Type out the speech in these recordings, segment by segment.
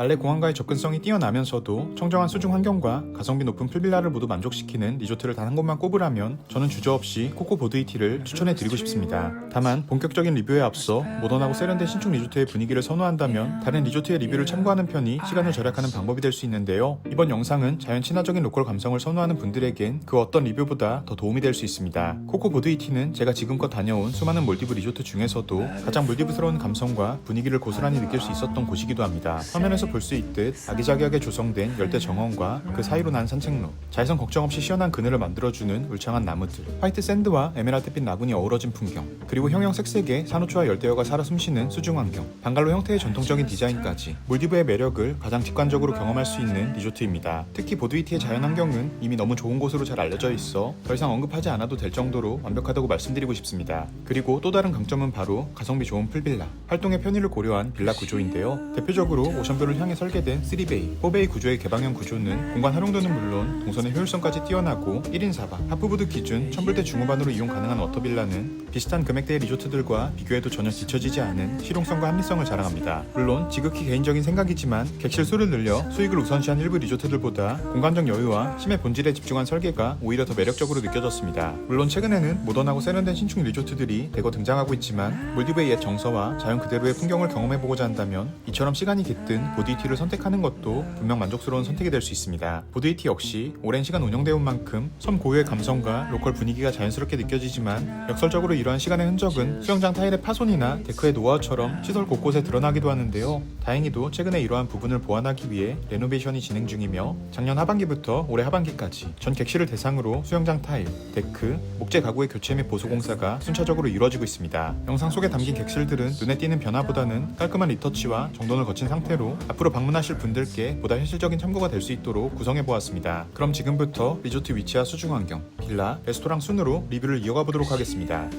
말레 공항과의 접근성이 뛰어나면서도 청정한 수중 환경과 가성비 높은 풀빌라를 모두 만족시키는 리조트를 단 한 곳만 꼽으라면 저는 주저없이 코코 보드이티를 추천해 드리고 싶습니다. 다만 본격적인 리뷰에 앞서 모던하고 세련된 신축 리조트의 분위기를 선호한다면 다른 리조트의 리뷰를 참고하는 편이 시간을 절약하는 방법이 될 수 있는데요. 이번 영상은 자연 친화적인 로컬 감성을 선호하는 분들에겐 그 어떤 리뷰보다 더 도움이 될 수 있습니다. 코코 보드이티는 제가 지금껏 다녀온 수많은 몰디브 리조트 중에서도 가장 몰디브스러운 감성과 분위기를 고스란히 느낄 수 있었던 곳이기도 합니다. 화면에서 볼 수 있듯 아기자기하게 조성된 열대 정원과 그 사이로 난 산책로, 자외선 걱정 없이 시원한 그늘을 만들어주는 울창한 나무들, 화이트 샌드와 에메랄드빛 나군이 어우러진 풍경, 그리고 형형색색의 산호초와 열대어가 살아 숨쉬는 수중 환경, 방갈로 형태의 전통적인 디자인까지 몰디브의 매력을 가장 직관적으로 경험할 수 있는 리조트입니다. 특히 보드이티의 자연 환경은 이미 너무 좋은 곳으로 잘 알려져 있어 더 이상 언급하지 않아도 될 정도로 완벽하다고 말씀드리고 싶습니다. 그리고 또 다른 강점은 바로 가성비 좋은 풀빌라, 활동의 편의를 고려한 빌라 구조인데요. 대표적으로 오션뷰를 향해 설계된 3베이, 4베이 구조의 개방형 구조는 공간 활용도는 물론 동선의 효율성까지 뛰어나고 1인 4박, 하프보드 기준 1000불대 중후반으로 이용 가능한 워터빌라는 비슷한 금액대의 리조트들과 비교해도 전혀 뒤처지지 않은 실용성과 합리성을 자랑합니다. 물론 지극히 개인적인 생각이지만 객실 수를 늘려 수익을 우선시한 일부 리조트들보다 공간적 여유와 심의 본질에 집중한 설계가 오히려 더 매력적으로 느껴졌습니다. 물론 최근에는 모던하고 세련된 신축 리조트들이 대거 등장하고 있지만 옛 정서와 자연 그대로의 풍경을 경험해보고자 한다면 이처럼 시간이 깃든 보 드이티를 선택하는 것도 분명 만족스러운 선택이 될 수 있습니다. 보드이티 역시 오랜 시간 운영되어 온 만큼 섬 고유의 감성과 로컬 분위기가 자연스럽게 느껴지지만 역설적으로 이러한 시간의 흔적은 수영장 타일의 파손이나 데크의 노하우처럼 시설 곳곳에 드러나기도 하는데요. 다행히도 최근에 이러한 부분을 보완하기 위해 레노베이션이 진행 중이며 작년 하반기부터 올해 하반기까지 전 객실을 대상으로 수영장 타일, 데크, 목재 가구의 교체 및 보수 공사가 순차적으로 이루어지고 있습니다. 영상 속에 담긴 객실들은 눈에 띄는 변화보다는 깔끔한 리터치와 정돈을 거친 상태로 앞으로 방문하실 분들께 보다 현실적인 참고가 될 수 있도록 구성해 보았습니다. 그럼 지금부터 리조트 위치와 수중 환경, 빌라, 레스토랑 순으로 리뷰를 이어가 보도록 하겠습니다.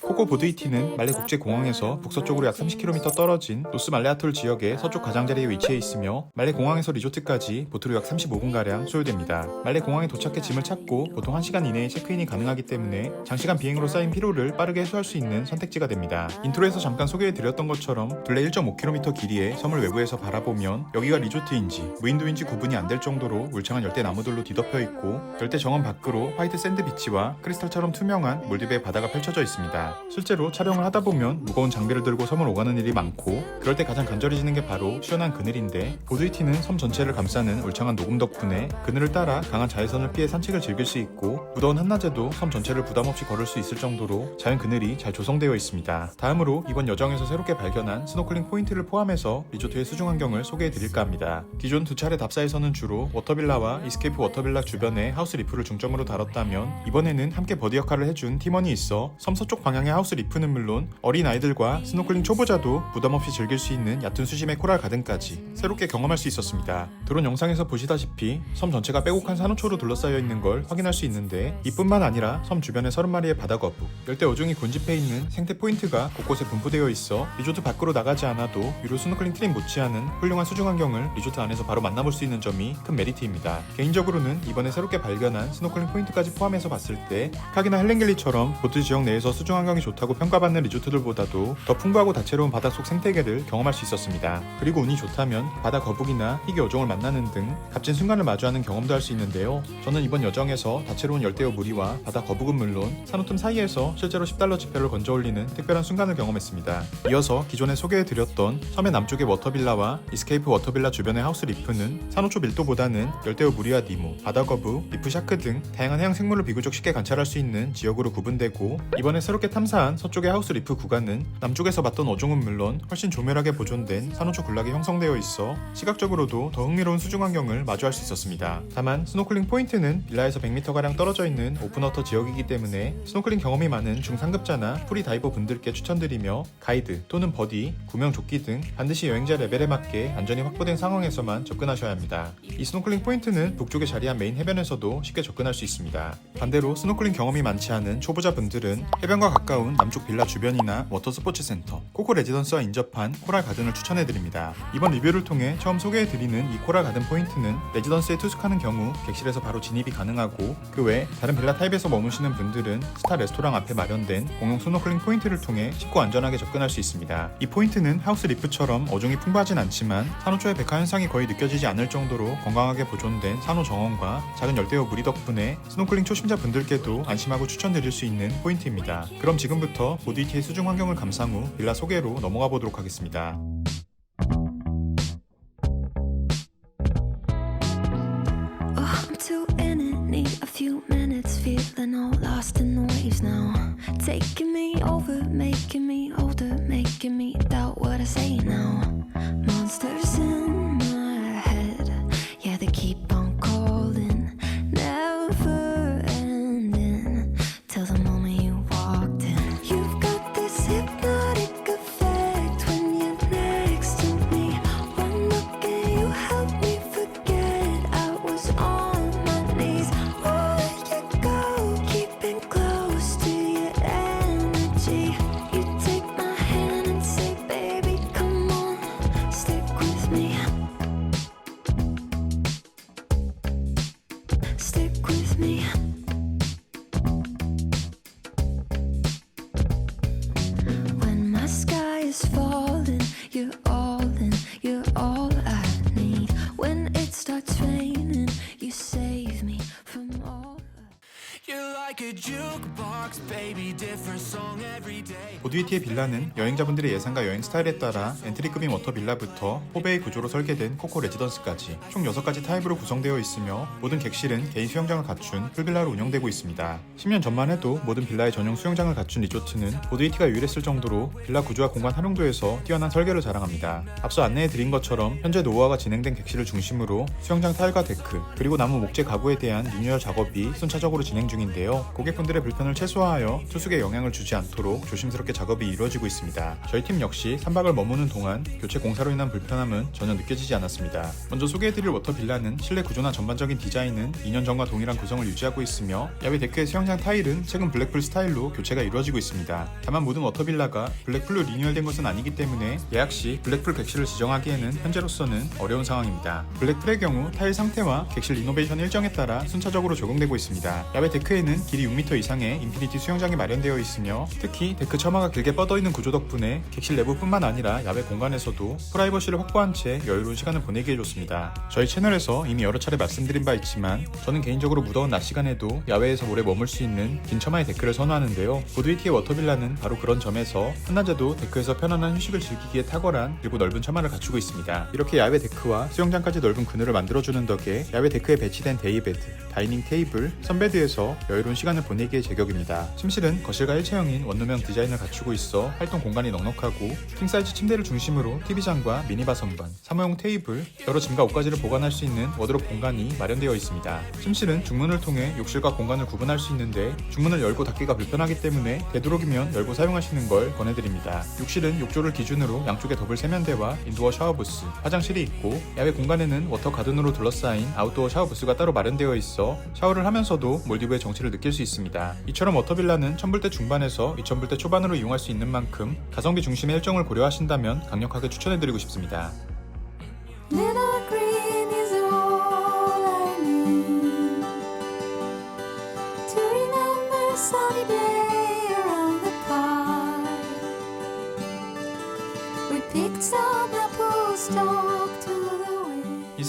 코코 보드이티는 말레 국제공항에서 북서쪽으로 약 30km 떨어진 노스 말레아톨 지역의 서쪽 가장자리에 위치해 있으며 말레 공항에서 리조트까지 보트로 약 35분가량 소요됩니다. 말레 공항에 도착해 짐을 찾고 보통 1시간 이내에 체크인이 가능하기 때문에 장시간 비행으로 쌓인 피로를 빠르게 해소할 수 있는 선택지가 됩니다. 인트로에서 잠깐 소개해 드렸던 것처럼 둘레 1.5km 길이의 섬을 외부에서 바라보면 여기가 리조트인지 무인도인지 구분이 안 될 정도로 울창한 열대 나무들로 뒤덮여 있고 열대 정원 밖으로 화이트 샌드 비치와 크리스탈처럼 투명한 몰디브의 바다가 펼쳐져 있습니다. 실제로 촬영을 하다 보면 무거운 장비를 들고 섬을 오가는 일이 많고 그럴 때 가장 간절해지는 게 바로 시원한 그늘인데 보드이티는 섬 전체를 감싸는 울창한 녹음 덕분에 그늘을 따라 강한 자외선을 피해 산책을 즐길 수 있고 무더운 한낮에도 섬 전체를 부담 없이 걸을 수 있을 정도로 자연 그늘이 잘 조성되어 있습니다. 다음으로 이번 여정에서 새롭게 발견한 스노클링 포인트를 포함해서 리조트의 수중 환경을 소개해 드릴까 합니다. 기존 두 차례 답사에서는 주로 워터빌라와 이스케이프 워터빌라 주변에 하우스 리프를 중점으로 다뤘 다면 이번에는 함께 버디 역할을 해준 팀원이 있어 섬 서 쪽 방향의 하우스 리프는 물론 어린 아이들과 스노클링 초보자도 부담 없이 즐길 수 있는 얕은 수심의 코랄 가든까지 새롭게 경험할 수 있었습니다. 드론 영상에서 보시다시피 섬 전체가 빼곡한 산호초로 둘러싸여 있는 걸 확인할 수 있는데 이뿐만 아니라 섬 주변에 30마리의 바다 거북, 열대 어종이 군집해 있는 생태 포인트가 곳곳에 분포되어 있어 리조트 밖으로 나가지 않아도 유로 스노클링 트림 못지않은 훌륭한 수중 환경을 리조트 안에서 바로 만나볼 수 있는 점이 큰 메리트입니다. 개인적으로는 이번에 새롭게 발견한 스노클링 포인트까지 포함해서 봤을 때 카기나 헬렌길리처럼 보트 지역 내에서 수중 환경이 좋다고 평가받는 리조트들보다도 더 풍부하고 다채로운 바닷속 생태계를 경험할 수 있었습니다. 그리고 운이 좋다면 바다 거북이나 희귀 어종을 만나는 등 값진 순간을 마주하는 경험도 할 수 있는데요. 저는 이번 여정에서 다채로운 열대어 무리와 바다 거북은 물론 산호틈 사이에서 실제로 10달러 지폐를 건져 올리는 특별한 순간을 경험했습니다. 이어서 기존에 소개해드렸던 섬의 남쪽의 워터빌라와 이스케이프 워터빌라 주변의 하우스 리프는 산호초 밀도보다는 열대어 무리와 니모, 바다 거북, 리프 샤크 등 다양한 해양 생물을 비교적 쉽게 관찰할 수 있는 지역으로 구분되고 이번에 새롭게 탐사한 서쪽의 하우스 리프 구간은 남쪽에서 봤던 어종은 물론 훨씬 조밀하게 보존된 산호초 군락이 형성되어 있어 시각적으로도 더 흥미로운 수중 환경을 마주할 수 있었습니다. 다만 스노클링 포인트는 빌라에서 100m가량 떨어져 있는 오픈워터 지역이기 때문에 스노클링 경험이 많은 중상급자나 프리다이버 분들께 추천드리며 가이드 또는 버디, 구명 조끼 등 반드시 여행자 레벨에 맞게 안전이 확보된 상황에서만 접근하셔야 합니다. 이 스노클링 포인트는 북쪽에 자리한 메인 해변에서도 쉽게 접근할 수 있습니다. 반대로 스노클링 경험이 많지 않은 초보자분들은 해변과 가까운 남쪽 빌라 주변이나 워터 스포츠 센터, 코코 레지던스와 인접한 코랄 가든을 추천해드립니다. 이번 리뷰를 통해 처음 소개해드리는 이 코랄 가든 포인트는 레지던스에 투숙하는 경우 객실에서 바로 진입이 가능하고 그 외 다른 빌라 타입에서 머무시는 분들은 스타 레스토랑 앞에 마련된 공용 스노클링 포인트를 통해 쉽고 안전하게 접근할 수 있습니다. 이 포인트는 하우스 리프처럼 어종이 풍부하진 않지만 산호초의 백화 현상이 거의 느껴지지 않을 정도로 건강하게 보존된 산호 정원과 작은 열대어 무리 덕분에 스노클 링 초심자 분들께도 안심하고 추천드릴 수 있는 포인트입니다. 그럼 지금부터 보드이티의 수중 환경을 감상 후 빌라 소개로 넘어가 보도록 하겠습니다. Oh, 보드위티의 빌라는 여행자분들의 예상과 여행 스타일에 따라 엔트리급인 워터 빌라부터 포베이 구조로 설계된 코코 레지던스까지 총 6가지 타입으로 구성되어 있으며 모든 객실은 개인 수영장을 갖춘 풀빌라로 운영되고 있습니다. 10년 전만 해도 모든 빌라의 전용 수영장을 갖춘 리조트는 보드위티가 유일했을 정도로 빌라 구조와 공간 활용도에서 뛰어난 설계를 자랑합니다. 앞서 안내해 드린 것처럼 현재 노후화가 진행된 객실을 중심으로 수영장 타일과 데크 그리고 나무 목재 가구에 대한 리뉴얼 작업이 순차적으로 진행 중인데요. 고객분들의 불편을 최소화하여 투숙에 영향을 주지 않도록 조심스럽게 작업 이 이루어지고 있습니다. 저희 팀 역시 3박을 머무는 동안 교체 공사로 인한 불편함은 전혀 느껴지지 않았습니다. 먼저 소개해드릴 워터 빌라는 실내 구조나 전반적인 디자인은 2년 전과 동일한 구성을 유지하고 있으며 야외 데크의 수영장 타일은 최근 블랙풀 스타일로 교체가 이루어지고 있습니다. 다만 모든 워터 빌라가 블랙풀로 리뉴얼된 것은 아니기 때문에 예약 시 블랙풀 객실을 지정하기에는 현재로서는 어려운 상황입니다. 블랙풀의 경우 타일 상태와 객실 리노베이션 일정에 따라 순차적으로 적용되고 있습니다. 야외 데크에는 길이 6m 이상의 인피니티 수영장이 마련되어 있으며 특히 데크 처마가 길게 뻗어 있는 구조 덕분에 객실 내부뿐만 아니라 야외 공간에서도 프라이버시를 확보한 채 여유로운 시간을 보내기 에 좋습니다. 저희 채널에서 이미 여러 차례 말씀드린 바 있지만 저는 개인적으로 무더운 낮 시간에도 야외에서 오래 머물 수 있는 긴 처마의 데크를 선호하는데요. 보드위티의 워터빌라는 바로 그런 점에서 한낮에도 데크에서 편안한 휴식을 즐기기에 탁월한 그리고 넓은 처마를 갖추고 있습니다. 이렇게 야외 데크와 수영장까지 넓은 그늘을 만들어주는 덕에 야외 데크에 배치된 데이베드, 다이닝 테이블, 선베드에서 여유로운 시간을 보내기에 제격입니다. 침실은 거실과 일체형인 원룸형 디자인을 갖추 고 있어 활동 공간이 넉넉하고 킹사이즈 침대를 중심으로 TV장과 미니바 선반, 사무용 테이블, 여러 짐과 옷가지를 보관할 수 있는 워드롭 공간이 마련되어 있습니다. 침실은 중문을 통해 욕실과 공간을 구분할 수 있는데 중문을 열고 닫기가 불편하기 때문에 되도록이면 열고 사용하시는 걸 권해드립니다. 욕실은 욕조를 기준으로 양쪽에 더블 세면대와 인도어 샤워부스, 화장실이 있고 야외 공간에는 워터 가든으로 둘러싸인 아웃도어 샤워부스가 따로 마련되어 있어 샤워를 하면서도 몰디브의 정취를 느낄 수 있습니다. 이처럼 워터빌라는 1000불대 중반에서 2000불대 초반으로 이용할 수 있는 만큼 가성비 중심의 일정을 고려하신다면 강력하게 추천해드리고 싶습니다. Little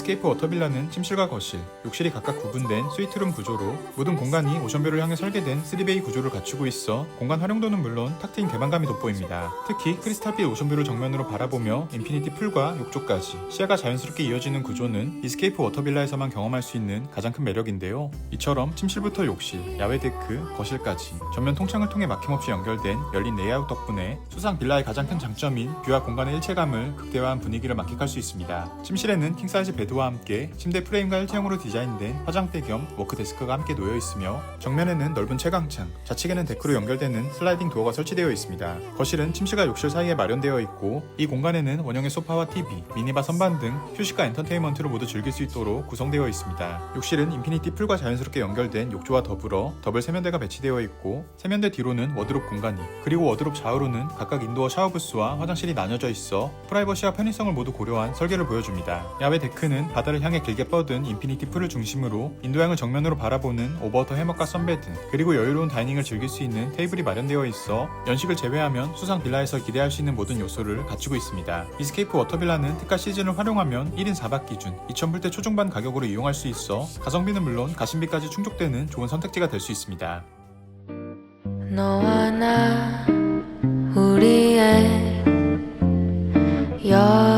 이스케이프 워터빌라는 침실과 거실, 욕실이 각각 구분된 스위트룸 구조로 모든 공간이 오션뷰를 향해 설계된 3베이 구조를 갖추고 있어 공간 활용도는 물론 탁 트인 개방감이 돋보입니다. 특히 크리스탈빛 오션뷰를 정면으로 바라보며 인피니티 풀과 욕조까지 시야가 자연스럽게 이어지는 구조는 이스케이프 워터빌라에서만 경험할 수 있는 가장 큰 매력인데요. 이처럼 침실부터 욕실, 야외 데크, 거실까지 전면 통창을 통해 막힘없이 연결된 열린 레이아웃 덕분에 수상 빌라의 가장 큰 장점인 뷰와 공간의 일체감을 극대화한 분위기를 만끽할 수 있습니다. 침실에는 킹사이즈 베드 와 함께 침대 프레임과 일체형으로 디자인된 화장대 겸 워크 데스크가 함께 놓여 있으며 정면에는 넓은 채광창, 좌측에는 데크로 연결되는 슬라이딩 도어가 설치되어 있습니다. 거실은 침실과 욕실 사이에 마련되어 있고 이 공간에는 원형의 소파와 TV, 미니바 선반 등 휴식과 엔터테인먼트를 모두 즐길 수 있도록 구성되어 있습니다. 욕실은 인피니티 풀과 자연스럽게 연결된 욕조와 더불어 더블 세면대가 배치되어 있고 세면대 뒤로는 워드롭 공간이 그리고 워드롭 좌우로는 각각 인도어 샤워 부스와 화장실이 나뉘어져 있어 프라이버시와 편의성을 모두 고려한 설계를 보여줍니다. 야외 데크는 바다를 향해 길게 뻗은 인피니티 풀을 중심으로 인도양을 정면으로 바라보는 오버워터 해먹과 선베드 그리고 여유로운 다이닝을 즐길 수 있는 테이블이 마련되어 있어 연식을 제외하면 수상 빌라에서 기대할 수 있는 모든 요소를 갖추고 있습니다. 이스케이프 워터빌라는 특가 시즌을 활용하면 1인 4박 기준 2,000불대 초중반 가격으로 이용할 수 있어 가성비는 물론 가심비까지 충족되는 좋은 선택지가 될 수 있습니다. 너와 나 우리의 여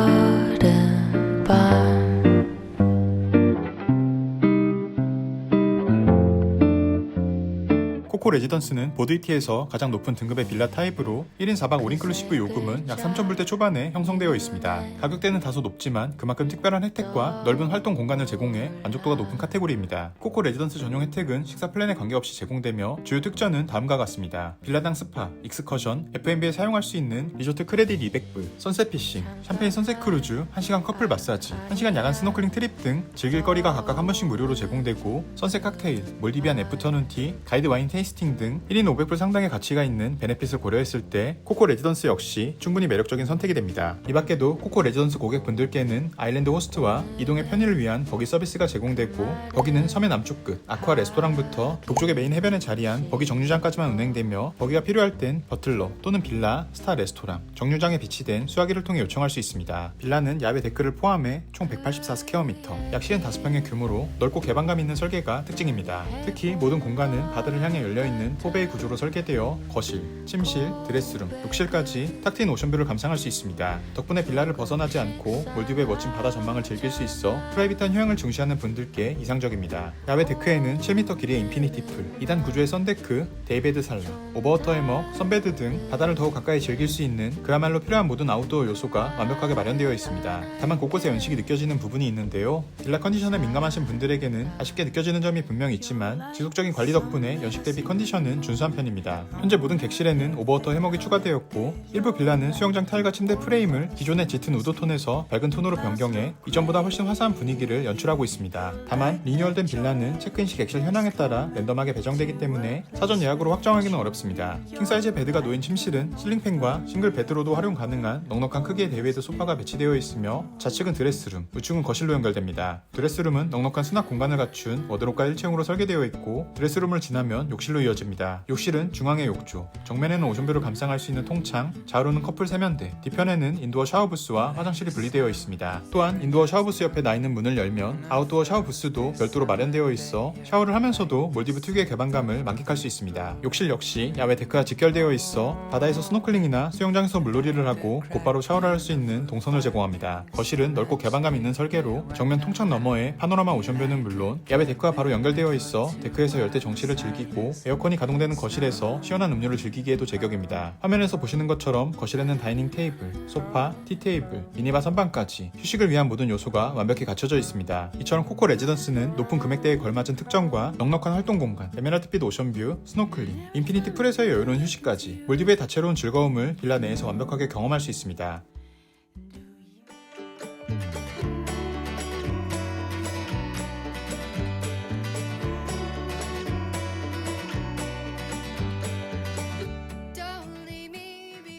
코코 레지던스는 보드이티에서 가장 높은 등급의 빌라 타입으로 1인 4박 올인클루시브 요금은 약 3,000불대 초반에 형성되어 있습니다. 가격대는 다소 높지만 그만큼 특별한 혜택과 넓은 활동 공간을 제공해 만족도가 높은 카테고리입니다. 코코 레지던스 전용 혜택은 식사 플랜에 관계없이 제공되며 주요 특전은 다음과 같습니다. 빌라당 스파, 익스커션, F&B에 사용할 수 있는 리조트 크레딧 200불, 선셋 피싱, 샴페인 선셋 크루즈, 1시간 커플 마사지, 1시간 야간 스노클링 트립 등 즐길 거리가 각각 한 번씩 무료로 제공되고 선셋 칵테일, 몰디비안 애프터눈 티, 가이드 와인 테이스 팅 등 1인 500불 상당의 가치가 있는 베네핏을 고려했을 때 코코 레지던스 역시 충분히 매력적인 선택이 됩니다. 이 밖에도 코코 레지던스 고객분들께는 아일랜드 호스트와 이동의 편의를 위한 버기 서비스가 제공되고 버기는 섬의 남쪽 끝 아쿠아 레스토랑부터 북쪽의 메인 해변에 자리한 버기 정류장까지만 운행되며 버기가 필요할 땐 버틀러 또는 빌라, 스타 레스토랑, 정류장에 비치된 수화기를 통해 요청할 수 있습니다. 빌라는 야외 데크를 포함해 총 184스퀘어미터, 약 55평의 규모로 넓고 개방감 있는 설계가 특징입니다. 특히 모든 공간은 바다를 향해 열려 있는 포베이 구조로 설계되어 거실, 침실, 드레스룸, 욕실까지 탁 트인 오션뷰를 감상할 수 있습니다. 덕분에 빌라를 벗어나지 않고 몰디브의 멋진 바다 전망을 즐길 수 있어 프라이빗한 휴양을 중시하는 분들께 이상적입니다. 야외 데크에는 7m 길이의 인피니티 풀, 2단 구조의 선데크, 데이베드 살라, 오버워터 해머, 선베드 등 바다를 더욱 가까이 즐길 수 있는 그야말로 필요한 모든 아웃도어 요소가 완벽하게 마련되어 있습니다. 다만 곳곳에 연식이 느껴지는 부분이 있는데요. 빌라 컨디션에 민감하신 분들에게는 아쉽게 느껴지는 점이 분명 있지만 지속적인 관리 덕분에 연식 대비 컨디션 은 준수한 편입니다. 현재 모든 객실에는 오버워터 해먹이 추가되었고 일부 빌라는 수영장 타일과 침대 프레임을 기존의 짙은 우드톤에서 밝은 톤으로 변경해 이전보다 훨씬 화사한 분위기를 연출하고 있습니다. 다만 리뉴얼된 빌라는 체크인 시 객실 현황에 따라 랜덤하게 배정되기 때문에 사전 예약으로 확정하기는 어렵습니다. 킹사이즈 베드가 놓인 침실은 실링팬과 싱글 베드로도 활용 가능한 넉넉한 크기의 데이베드 소파가 배치되어 있으며 좌측은 드레스룸, 우측은 거실로 연결됩니다. 드레스룸은 넉넉한 수납 공간을 갖춘 워드롭과 일체형으로 설계되어 있고 드레스룸을 지나면 욕실로 이어집니다. 욕실은 중앙에 욕조, 정면에는 오션뷰를 감상할 수 있는 통창, 좌우로는 커플 세면대, 뒤편에는 인도어 샤워 부스와 화장실이 분리되어 있습니다. 또한 인도어 샤워 부스 옆에 나 있는 문을 열면 아웃도어 샤워 부스도 별도로 마련되어 있어 샤워를 하면서도 몰디브 특유의 개방감을 만끽할 수 있습니다. 욕실 역시 야외 데크가 직결되어 있어 바다에서 스노클링이나 수영장에서 물놀이를 하고 곧바로 샤워를 할 수 있는 동선을 제공합니다. 거실은 넓고 개방감 있는 설계로 정면 통창 너머에 파노라마 오션뷰는 물론 야외 데크와 바로 연결되어 있어 데크에서 열대 정치를 즐기고 에어컨 이 가동되는 거실에서 시원한 음료를 즐기기에도 제격입니다. 화면에서 보시는 것처럼 거실에는 다이닝 테이블, 소파, 티 테이블, 미니바 선반까지 휴식을 위한 모든 요소가 완벽히 갖춰져 있습니다. 이처럼 코코 레지던스는 높은 금액대에 걸맞은 특정과 넉넉한 활동 공간, 에메랄드빛 오션뷰, 스노클링, 인피니티 풀에서의 여유로운 휴식까지 몰디브의 다채로운 즐거움을 빌라 내에서 완벽하게 경험할 수 있습니다.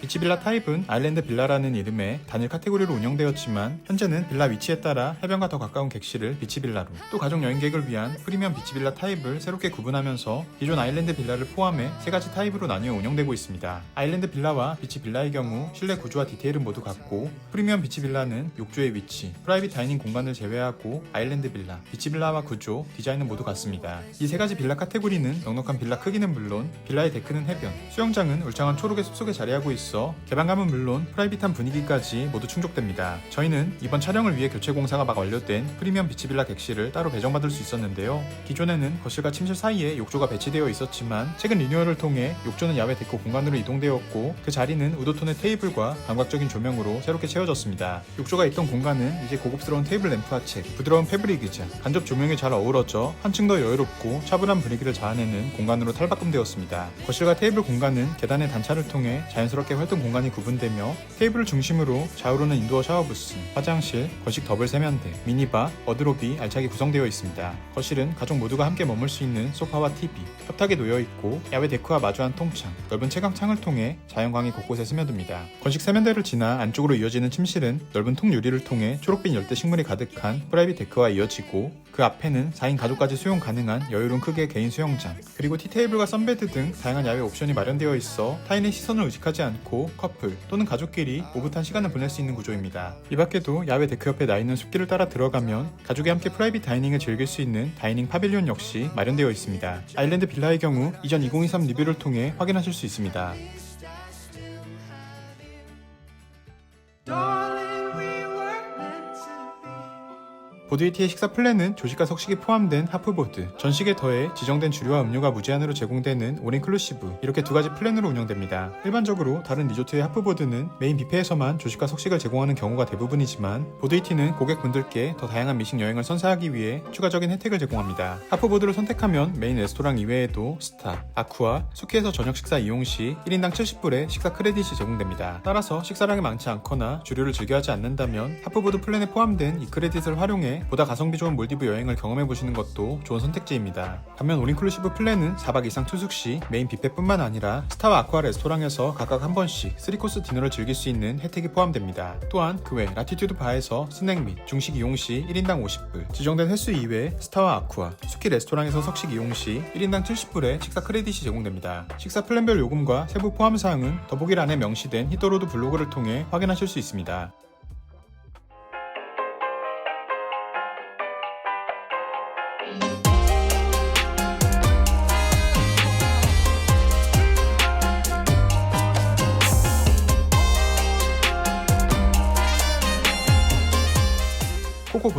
비치 빌라 타입은 아일랜드 빌라라는 이름의 단일 카테고리로 운영되었지만 현재는 빌라 위치에 따라 해변과 더 가까운 객실을 비치 빌라로 또 가족 여행객을 위한 프리미엄 비치 빌라 타입을 새롭게 구분하면서 기존 아일랜드 빌라를 포함해 세 가지 타입으로 나뉘어 운영되고 있습니다. 아일랜드 빌라와 비치 빌라의 경우 실내 구조와 디테일은 모두 같고 프리미엄 비치 빌라는 욕조의 위치, 프라이빗 다이닝 공간을 제외하고 아일랜드 빌라, 비치 빌라와 구조, 디자인은 모두 같습니다. 이 세 가지 빌라 카테고리는 넉넉한 빌라 크기는 물론 빌라의 데크는 해변, 수영장은 울창한 초록의 숲속에 자리하고 있어 있어 개방감은 물론 프라이빗한 분위기까지 모두 충족됩니다. 저희는 이번 촬영을 위해 교체 공사가 막 완료된 프리미엄 비치빌라 객실을 따로 배정받을 수 있었는데요. 기존에는 거실과 침실 사이에 욕조가 배치되어 있었지만 최근 리뉴얼을 통해 욕조는 야외 데코 공간으로 이동되었고 그 자리는 우드톤의 테이블과 감각적인 조명으로 새롭게 채워졌습니다. 욕조가 있던 공간은 이제 고급스러운 테이블 램프와 책, 부드러운 패브릭 의자, 간접 조명이 잘 어우러져 한층 더 여유롭고 차분한 분위기를 자아내는 공간으로 탈바꿈되었습니다. 거실과 테이블 공간은 계단의 단차를 통해 자연스럽게 활동 공간이 구분되며 테이블을 중심으로 좌우로는 인도어 샤워 부스, 화장실, 거식 더블 세면대, 미니바, 워드롭이 알차게 구성되어 있습니다. 거실은 가족 모두가 함께 머물 수 있는 소파와 TV, 협탁에 놓여 있고 야외 데크와 마주한 통창, 넓은 채광 창을 통해 자연광이 곳곳에 스며듭니다. 건식 세면대를 지나 안쪽으로 이어지는 침실은 넓은 통 유리를 통해 초록빛 열대 식물이 가득한 프라이빗 데크와 이어지고 그 앞에는 4인 가족까지 수용 가능한 여유로운 크기의 개인 수영장, 그리고 티테이블과 썬베드 등 다양한 야외 옵션이 마련되어 있어 타인의 시선을 의식하지 않고 커플 또는 가족끼리 오붓한 시간을 보낼 수 있는 구조입니다. 이 밖에도 야외 데크 옆에 나 있는 숲길을 따라 들어가면 가족이 함께 프라이빗 다이닝을 즐길 수 있는 다이닝 파빌리온 역시 마련되어 있습니다. 아일랜드 빌라의 경우 이전 2023 리뷰를 통해 확인하실 수 있습니다. 보드이티의 식사 플랜은 조식과 석식이 포함된 하프보드, 전식에 더해 지정된 주류와 음료가 무제한으로 제공되는 올인클루시브 이렇게 두 가지 플랜으로 운영됩니다. 일반적으로 다른 리조트의 하프보드는 메인 뷔페에서만 조식과 석식을 제공하는 경우가 대부분이지만 보드이티는 고객분들께 더 다양한 미식 여행을 선사하기 위해 추가적인 혜택을 제공합니다. 하프보드를 선택하면 메인 레스토랑 이외에도 스타, 아쿠아, 수키에서 저녁 식사 이용 시 1인당 70불의 식사 크레딧이 제공됩니다. 따라서 식사량이 많지 않거나 주류를 즐겨하지 않는다면 하프보드 플랜에 포함된 이 크레딧을 활용해 보다 가성비 좋은 몰디브 여행을 경험해 보시는 것도 좋은 선택지입니다. 반면 올인클루시브 플랜은 4박 이상 투숙 시 메인 뷔페뿐만 아니라 스타와 아쿠아 레스토랑에서 각각 한 번씩 3코스 디너를 즐길 수 있는 혜택이 포함됩니다. 또한 그 외 라티튜드 바에서 스낵 및 중식 이용 시 1인당 50불, 지정된 횟수 이외 스타와 아쿠아, 스키 레스토랑에서 석식 이용 시 1인당 70불의 식사 크레딧이 제공됩니다. 식사 플랜별 요금과 세부 포함 사항은 더보기란에 명시된 히터로드 블로그를 통해 확인하실 수 있습니다.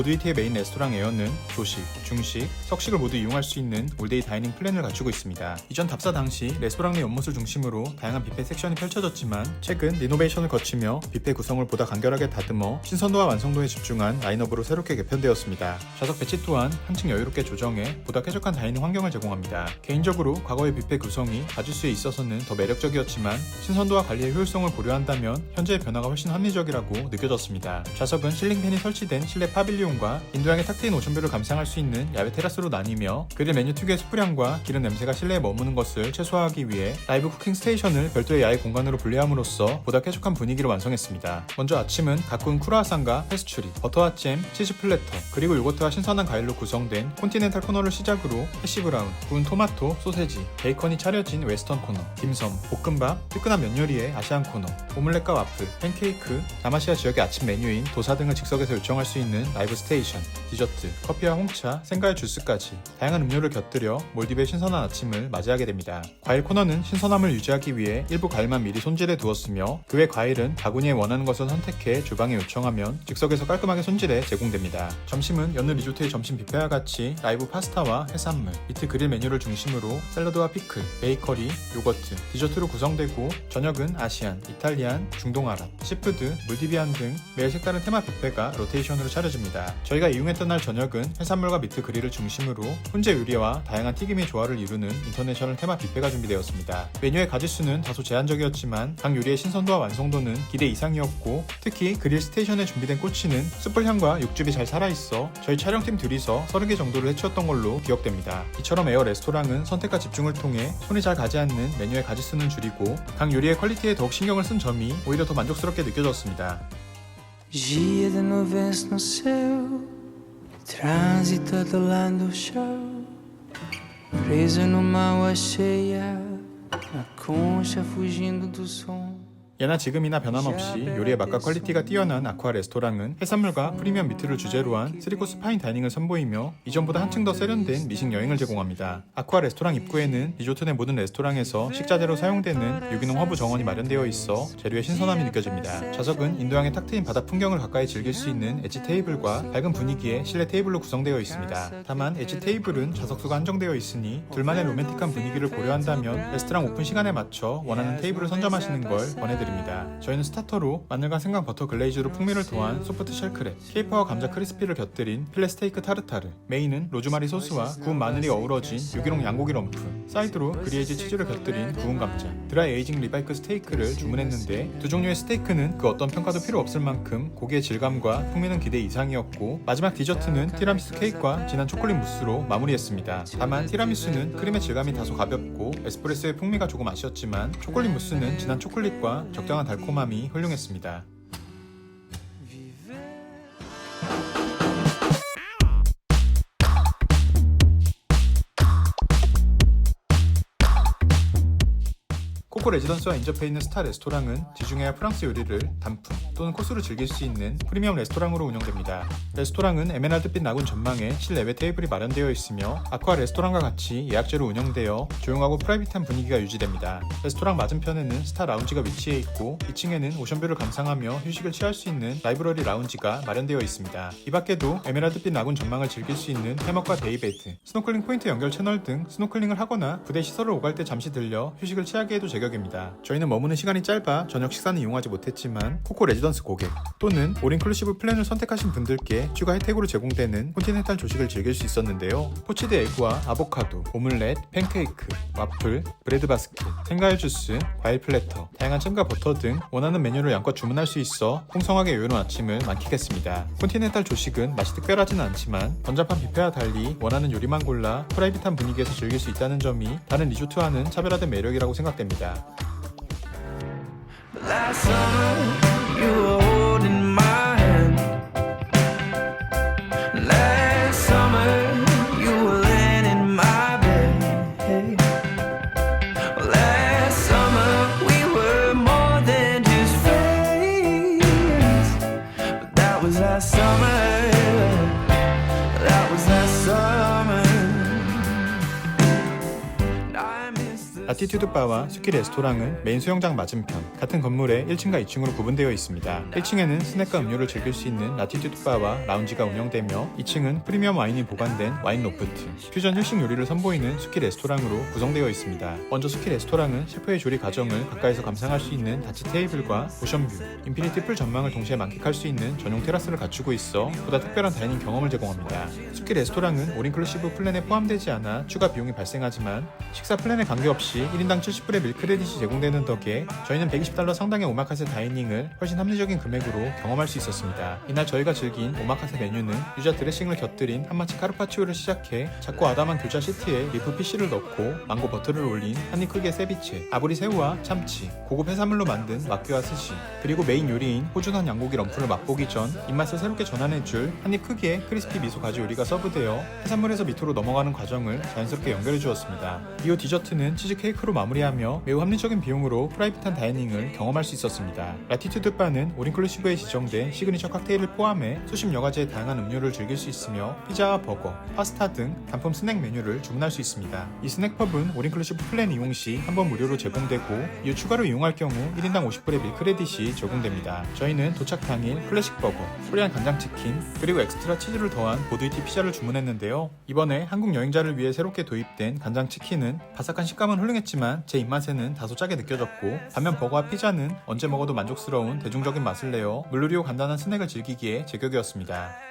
보드이티의 메인 레스토랑 에어는 조식, 중식, 석식을 모두 이용할 수 있는 올데이 다이닝 플랜을 갖추고 있습니다. 이전 답사 당시 레스토랑 내 연못을 중심으로 다양한 뷔페 섹션이 펼쳐졌지만 최근 리노베이션을 거치며 뷔페 구성을 보다 간결하게 다듬어 신선도와 완성도에 집중한 라인업으로 새롭게 개편되었습니다. 좌석 배치 또한 한층 여유롭게 조정해 보다 쾌적한 다이닝 환경을 제공합니다. 개인적으로 과거의 뷔페 구성이 가주수에 있어서는 더 매력적이었지만 신선도와 관리의 효율성을 고려한다면 현재의 변화가 훨씬 합리적이라고 느껴졌습니다. 좌석은 실링팬이 설치된 실내 파빌리온 과 인도양의 탁 트인 오션뷰를 감상할 수 있는 야외 테라스로 나뉘며 그릴 메뉴 특유의 숯불향과 기름 냄새가 실내에 머무는 것을 최소화하기 위해 라이브 쿠킹 스테이션을 별도의 야외 공간으로 분리함으로써 보다 쾌적한 분위기를 완성했습니다. 먼저 아침은 가꾼 쿠라상과 페스츄리, 버터와 잼, 치즈 플래터, 그리고 요거트와 신선한 과일로 구성된 콘티넨탈 코너를 시작으로 해시 브라운, 구운 토마토, 소세지, 베이컨이 차려진 웨스턴 코너, 딤섬, 볶음밥, 뜨끈한 면 요리의 아시안 코너, 오믈렛과 와플, 팬케이크, 남아시아 지역의 아침 메뉴인 도사 등을 즉석에서 요청할 수 있는 라이브 스테이션, 디저트, 커피와 홍차, 생과일 주스까지 다양한 음료를 곁들여 몰디브의 신선한 아침을 맞이하게 됩니다. 과일 코너는 신선함을 유지하기 위해 일부 과일만 미리 손질해 두었으며 그 외 과일은 바구니에 원하는 것을 선택해 주방에 요청하면 즉석에서 깔끔하게 손질해 제공됩니다. 점심은 여느 리조트의 점심 뷔페와 같이 라이브 파스타와 해산물, 이트 그릴 메뉴를 중심으로 샐러드와 피클, 베이커리, 요거트, 디저트로 구성되고 저녁은 아시안, 이탈리안, 중동 아랍, 시푸드, 물디비안 등 매일 색다른 테마 뷔페가 로테이션으로 차려집니다. 저희가 이용했던 날 저녁은 해산물과 미트 그릴을 중심으로 훈제 요리와 다양한 튀김의 조화를 이루는 인터내셔널 테마 뷔페가 준비되었습니다. 메뉴의 가짓수는 다소 제한적이었지만 각 요리의 신선도와 완성도는 기대 이상이었고 특히 그릴 스테이션에 준비된 꼬치는 숯불 향과 육즙이 잘 살아있어 저희 촬영팀 둘이서 30개 정도를 해치웠던 걸로 기억됩니다. 이처럼 에어 레스토랑은 선택과 집중을 통해 손이 잘 가지 않는 메뉴의 가짓수는 줄이고 각 요리의 퀄리티에 더욱 신경을 쓴 점이 오히려 더 만족스럽게 느껴졌습니다. De nuvens no céu, trânsito do lado do chão, preso numa água cheia, na concha fugindo do som. 예나 지금이나 변함없이 요리의 맛과 퀄리티가 뛰어난 아쿠아 레스토랑은 해산물과 프리미엄 미트를 주제로 한 3코스 파인 다이닝을 선보이며 이전보다 한층 더 세련된 미식 여행을 제공합니다. 아쿠아 레스토랑 입구에는 리조트 내 모든 레스토랑에서 식자재로 사용되는 유기농 허브 정원이 마련되어 있어 재료의 신선함이 느껴집니다. 좌석은 인도양의 탁 트인 바다 풍경을 가까이 즐길 수 있는 엣지 테이블과 밝은 분위기의 실내 테이블로 구성되어 있습니다. 다만 엣지 테이블은 좌석수가 한정되어 있으니 둘만의 로맨틱한 분위기를 고려한다면 레스토랑 오픈 시간에 맞춰 원하는 테이블을 선점하시는 걸 권해드립니다. 저희는 스타터로 마늘과 생강 버터 글레이즈로 풍미를 더한 소프트 쉘크랩, 케이퍼와 감자 크리스피를 곁들인 필레 스테이크 타르타르, 메인은 로즈마리 소스와 구운 마늘이 어우러진 유기농 양고기 럼프, 사이드로 그리에지 치즈를 곁들인 구운 감자, 드라이 에이징 리바이크 스테이크를 주문했는데 두 종류의 스테이크는 그 어떤 평가도 필요 없을 만큼 고기의 질감과 풍미는 기대 이상이었고 마지막 디저트는 티라미수 케이크와 진한 초콜릿 무스로 마무리했습니다. 다만 티라미수는 크림의 질감이 다소 가볍고 에스프레소의 풍미가 조금 아쉬웠지만 초콜릿 무스는 진한 초콜릿과 적당한 달콤함이 훌륭했습니다. 코코 레지던스와 인접해 있는 스타 레스토랑은 지중해와 프랑스 요리를 단품 또는 코스로 즐길 수 있는 프리미엄 레스토랑으로 운영됩니다. 레스토랑은 에메랄드빛 나군 전망에 실내외 테이블이 마련되어 있으며 아쿠아 레스토랑과 같이 예약제로 운영되어 조용하고 프라이빗한 분위기가 유지됩니다. 레스토랑 맞은편에는 스타 라운지가 위치해 있고 2층에는 오션뷰를 감상하며 휴식을 취할 수 있는 라이브러리 라운지가 마련되어 있습니다. 이 밖에도 에메랄드빛 나군 전망을 즐길 수 있는 해먹과 데이베드, 스노클링 포인트 연결 채널 등 스노클링을 하거나 부대 시설을 오갈 때 잠시 들려 휴식을 취하게 해도 제격 입니다. 저희는 머무는 시간이 짧아 저녁 식사는 이용하지 못했지만 코코 레지던스 고객 또는 올인클루시브 플랜을 선택하신 분들께 추가 혜택으로 제공되는 콘티넨탈 조식을 즐길 수 있었는데요. 포치드 에그와 아보카도, 오믈렛, 팬케이크, 와플, 브레드 바스켓, 생과일 주스, 과일 플래터, 다양한 잼과 버터 등 원하는 메뉴를 양껏 주문할 수 있어 풍성하게 여유로운 아침을 만끽했습니다. 콘티넨탈 조식은 맛이 특별하지는 않지만 번잡한 뷔페와 달리 원하는 요리만 골라 프라이빗한 분위기에서 즐길 수 있다는 점이 다른 리조트와는 차별화된 매력이라고 생각됩니다. Last summer, you 라티튜드 바와 스키 레스토랑은 메인 수영장 맞은편 같은 건물에 1층과 2층으로 구분되어 있습니다. 1층에는 스낵과 음료를 즐길 수 있는 라티튜드 바와 라운지가 운영되며 2층은 프리미엄 와인이 보관된 와인 로프트, 퓨전 일식 요리를 선보이는 스키 레스토랑으로 구성되어 있습니다. 먼저 스키 레스토랑은 셰프의 조리 과정을 가까이서 감상할 수 있는 다치 테이블과 오션뷰, 인피니티 풀 전망을 동시에 만끽할 수 있는 전용 테라스를 갖추고 있어 보다 특별한 다이닝 경험을 제공합니다. 스키 레스토랑은 올인클루시브 플랜에 포함되지 않아 추가 비용이 발생하지만 식사 플랜에 관계없이 1인당 70불의 밀크레딧이 제공되는 덕에 저희는 120달러 상당의 오마카세 다이닝을 훨씬 합리적인 금액으로 경험할 수 있었습니다. 이날 저희가 즐긴 오마카세 메뉴는 유자 드레싱을 곁들인 한마치 카르파치오를 시작해 작고 아담한 교자 시트에 리프 피쉬를 넣고 망고 버터를 올린 한입 크기의 세비체, 아브리 새우와 참치, 고급 해산물로 만든 마끼와 스시, 그리고 메인 요리인 호주산 양고기 럼프를 맛보기 전 입맛을 새롭게 전환해줄 한입 크기의 크리스피 미소 가지 요리가 서브되어 해산물에서 밑으로 넘어가는 과정을 자연스럽게 연결해 주었습니다. 이후 디저트는 치즈 케이크 로 마무리하며 매우 합리적인 비용으로 프라이빗한 다이닝을 경험할 수 있었습니다. 라티튜드 바는 올인클루시브에 지정된 시그니처 칵테일을 포함해 수십 여가지의 다양한 음료를 즐길 수 있으며 피자와 버거, 파스타 등 단품 스낵 메뉴를 주문할 수 있습니다. 이 스낵펍은 올인클루시브 플랜 이용 시 한 번 무료로 제공되고 이후 추가로 이용할 경우 1인당 50불의 밀크레딧이 적용됩니다. 저희는 도착 당일 클래식 버거, 코리안 간장치킨, 그리고 엑스트라 치즈를 더한 보드이티 피자를 주문했는데요. 이번에 한국 여행자를 위해 새롭게 도입된 간장치킨은 바삭한 식감은 훌륭했 지만 제 입맛에는 다소 짜게 느껴졌고 반면 버거와 피자는 언제 먹어도 만족스러운 대중적인 맛을 내어 물놀이로 간단한 스낵을 즐기기에 제격이었습니다.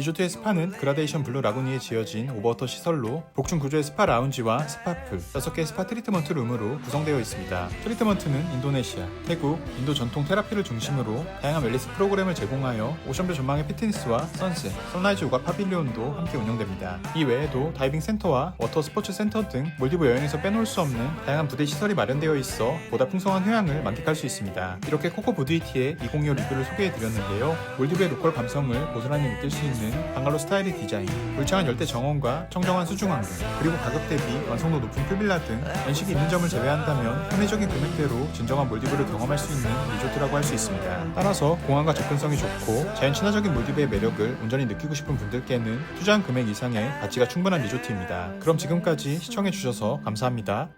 리조트의 스파는 그라데이션 블루 라구니에 지어진 오버워터 시설로 복층 구조의 스파 라운지와 스파풀, 6개의 스파 트리트먼트 룸으로 구성되어 있습니다. 트리트먼트는 인도네시아, 태국, 인도 전통 테라피를 중심으로 다양한 웰리스 프로그램을 제공하여 오션뷰 전망의 피트니스와 선셋, 선라이즈 요가 파빌리온도 함께 운영됩니다. 이 외에도 다이빙 센터와 워터 스포츠 센터 등 몰디브 여행에서 빼놓을 수 없는 다양한 부대 시설이 마련되어 있어 보다 풍성한 휴양을 만끽할 수 있습니다. 이렇게 코코 부드이티의 2025 리뷰를 소개해드렸는데요. 몰디브의 로컬 감성을 고스란히 느낄 수 있는 있는 방갈로 스타일의 디자인, 울창한 열대 정원과 청정한 수중 환경, 그리고 가격 대비 완성도 높은 풀빌라 등 연식이 있는 점을 제외한다면 합리적인 금액대로 진정한 몰디브를 경험할 수 있는 리조트라고 할 수 있습니다. 따라서 공항과 접근성이 좋고 자연 친화적인 몰디브의 매력을 온전히 느끼고 싶은 분들께는 투자한 금액 이상의 가치가 충분한 리조트입니다. 그럼 지금까지 시청해주셔서 감사합니다.